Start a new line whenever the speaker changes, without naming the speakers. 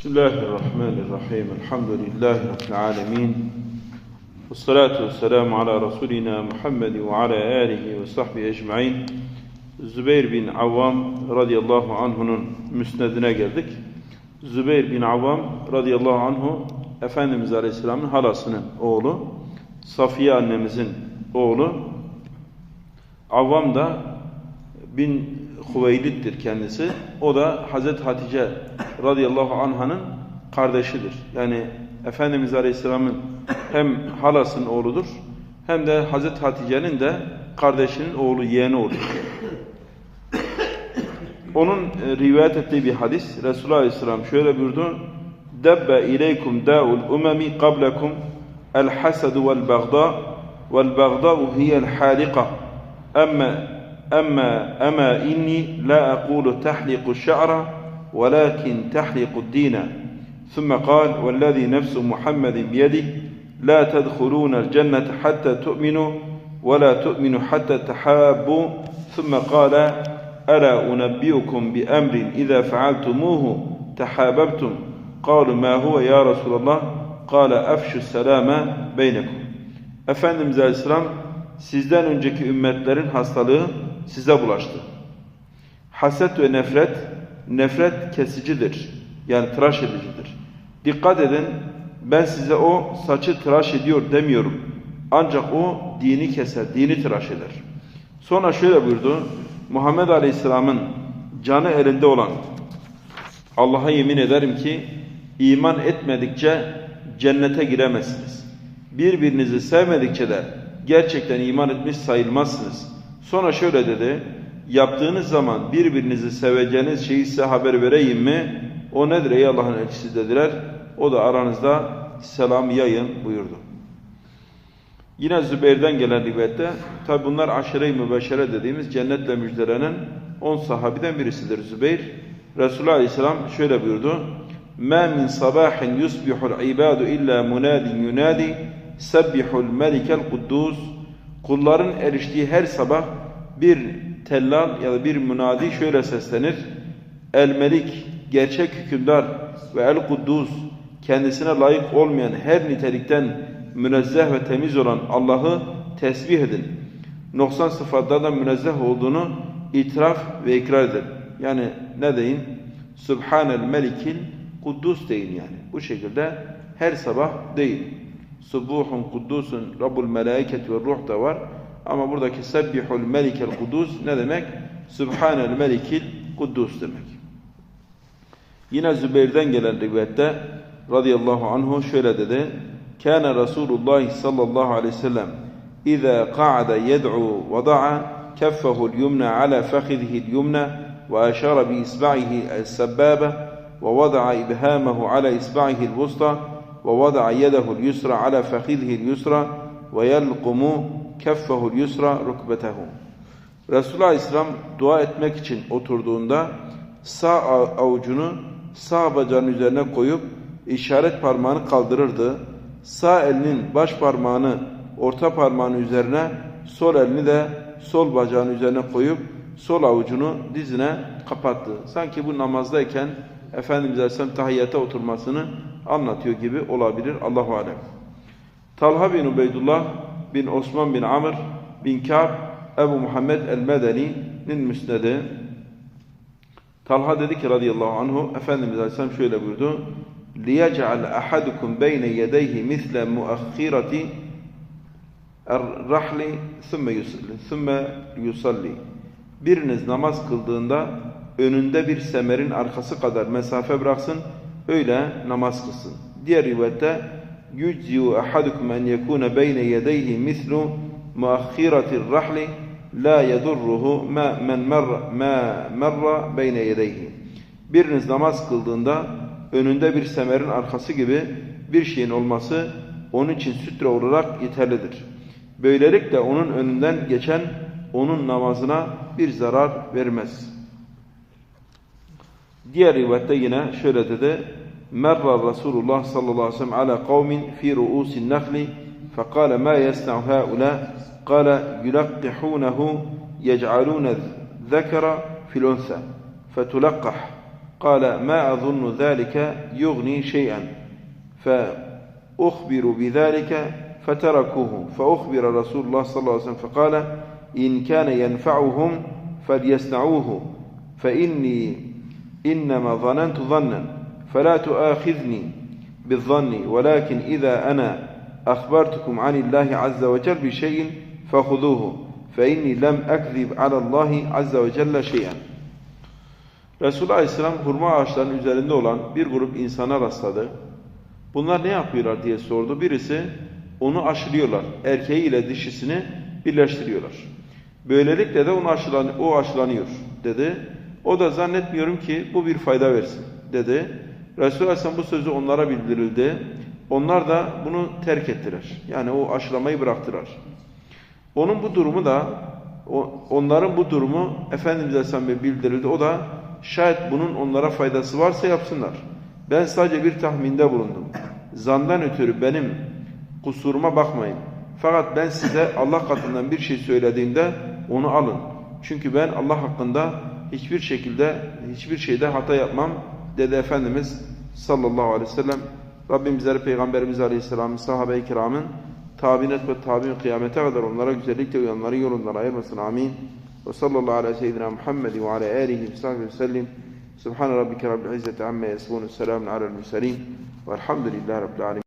Bismillahirrahmanirrahim. Elhamdülillahi Rabbil alemin. Ve salatu ve selamu ala Resulina Muhammed ve ala alihi ve sahbihi ecmain. Zübeyir bin Avvam radıyallahu anhunun müsnedine geldik. Zübeyir bin Avvam radıyallahu anhu Efendimiz Aleyhisselam'ın halasının oğlu. Safiye annemizin oğlu. Avvam da bin Huveylid'dir kendisi. O da Hazreti Hatice radıyallahu anh'ın kardeşidir. Yani Efendimiz Aleyhisselam'ın hem halasının oğludur hem de Hazreti Hatice'nin de kardeşinin oğlu, yeğeni olur. Onun e, rivayet ettiği bir hadis Resulullah Aleyhisselam şöyle buyurdu. Debbe ileykum da'ul umemi qablekum el hasadu vel bagda vel bagda'u hiyel halika emme أما أما إني لا أقول تحلق الشعر ولكن تحلق الدين. ثم قال والذي نفس محمد بيده لا تدخلون الجنة حتى تؤمنوا ولا تؤمنوا حتى تحابوا. ثم قال ألا أنبئكم بأمر إذا فعلتموه تحاببتم؟ قالوا ما هو يا رسول الله؟ قال أفشوا السلام بينكم. Efendimiz Aleyhisselam sizden önceki ümmetlerin hastalığı size bulaştı. Haset ve nefret, nefret kesicidir. Yani tıraş edicidir. Dikkat edin, ben size o saçı tıraş ediyor demiyorum. Ancak o dini keser, dini tıraş eder. Sonra şöyle buyurdu, Muhammed Aleyhisselam'ın canı elinde olan Allah'a yemin ederim ki iman etmedikçe cennete giremezsiniz. Birbirinizi sevmedikçe de gerçekten iman etmiş sayılmazsınız. Sonra şöyle dedi, yaptığınız zaman birbirinizi seveceğiniz şeyi size haber vereyim mi? O nedir ey Allah'ın elçisi dediler. O da aranızda selam yayın buyurdu. Yine Zübeyir'den gelen rivayette, tabi bunlar aşire-i mübeşşere dediğimiz cennetle müjdelenen 10 sahabiden birisidir Zübeyir. Resulullah Aleyhisselam şöyle buyurdu. مَا مِنْ صَبَاحٍ يُسْبِحُ الْعِبَادُ إِلَّا مُنَادٍ يُنَادِي سَبِّحُ الْمَلِكَ الْقُدُّوسِ Kulların eriştiği her sabah bir tellal ya da bir münadi şöyle seslenir. El-Melik, gerçek hükümdar ve El-Kuddus, kendisine layık olmayan her nitelikten münezzeh ve temiz olan Allah'ı tesbih edin. Noksan sıfatlardan münezzeh olduğunu itiraf ve ikrar edin. Yani ne deyin? Subhanel Melikil Kuddus deyin yani. Bu şekilde her sabah deyin. Subuhun Kuddusun Rabbul Melaiket ve Ruh da var. Ama buradaki Sebbihul Melikel Kudus ne demek? Subhanel Melikil Kuddus demek. Yine Zübeyir'den gelen rivayette radıyallahu anhu şöyle dedi. Kâne Resulullah sallallahu aleyhi ve sellem İzâ qa'ada yed'u vada'a keffehul yumna ala fakhidihil yumna ve aşara bi isba'ihi el-sebbâbe ve vada'a ibhâmehu ala isba'ihi el-vusta ووضع يده اليسرى على فخذه اليسرى ويلقم كفه اليسرى ركبته Resulullah Aleyhisselam dua etmek için oturduğunda sağ avucunu sağ bacağının üzerine koyup işaret parmağını kaldırırdı. Sağ elinin baş parmağını orta parmağının üzerine, sol elini de sol bacağının üzerine koyup sol avucunu dizine kapattı. Sanki bu namazdayken Efendimiz Aleyhisselam tahiyyata oturmasını anlatıyor gibi olabilir. Allahu alem. Talha bin Ubeydullah bin Osman bin Amr bin Ka'b Ebu Muhammed el-Medeni'nin müsnedi. Talha dedi ki radıyallahu anhu Efendimiz Aleyhisselam şöyle buyurdu. لِيَجْعَلْ أَحَدُكُمْ بَيْنَ يَدَيْهِ مِثْلَ مُؤَخِّرَةِ الرَّحْلِ ثُمَّ يُصَلِّ Biriniz namaz kıldığında önünde bir semerin arkası kadar mesafe bıraksın öyle namaz kılsın. Diğer rivayette yücziu ahadukum en yekuna beyne yedeyhi mislu muakhiratir rahli la yedurruhu ma men merra ma merra beyne yedeyhi. Biriniz namaz kıldığında önünde bir semerin arkası gibi bir şeyin olması onun için sütre olarak yeterlidir. Böylelikle onun önünden geçen onun namazına bir zarar vermez. Rivayette yine şöyle dedi. Merra Resulullah sallallahu aleyhi ve sellem ala kavmin fi ru'usin nahli فقال ما يصنع هؤلاء؟ قال يلقحونه يجعلون الذكر في الأنثى فتلقح. قال ما أظن ذلك يغني شيئا. فأخبر بذلك فتركوه. فأخبر رسول الله صلى الله عليه وسلم فقال إن كان ينفعهم فليصنعوه فإني إنما ظننت ظنا فلا تؤاخذني بالظن ولكن إذا أنا أخبرتكم عن الله عز وجل بشيء فخذوه فإني لم أكذب على الله عز وجل شيئا Resulullah Aleyhisselam hurma ağaçlarının üzerinde olan bir grup insana rastladı. Bunlar ne yapıyorlar diye sordu. Birisi onu aşılıyorlar. Erkeğiyle dişisini birleştiriyorlar. Böylelikle de onu aşılan, o aşılanıyor dedi. O da zannetmiyorum ki bu bir fayda versin dedi. Resulullah Aleyhisselam bu sözü onlara bildirildi. Onlar da bunu terk ettiler. Yani o aşılamayı bıraktılar. Onun bu durumu da onların bu durumu Efendimiz Aleyhisselam'a bildirildi. O da şayet bunun onlara faydası varsa yapsınlar. Ben sadece bir tahminde bulundum. Zandan ötürü benim kusuruma bakmayın. Fakat ben size Allah katından bir şey söylediğimde onu alın. Çünkü ben Allah hakkında hiçbir şekilde hiçbir şeyde hata yapmam dedi Efendimiz sallallahu aleyhi ve sellem. Rabbim bizleri Peygamberimiz Aleyhisselam'ın sahabe-i kiramın tabinet ve tabi'in kıyamete kadar onlara güzellikle uyanların yolundan ayırmasın. Amin. Ve sallallahu aleyhi seyyidina Muhammed ve ala alihi ve sahbihi ve sellim. Subhan rabbike rabbil izzeti amma yasifun. Selamun alel murselin. Velhamdülillahi rabbil alemin.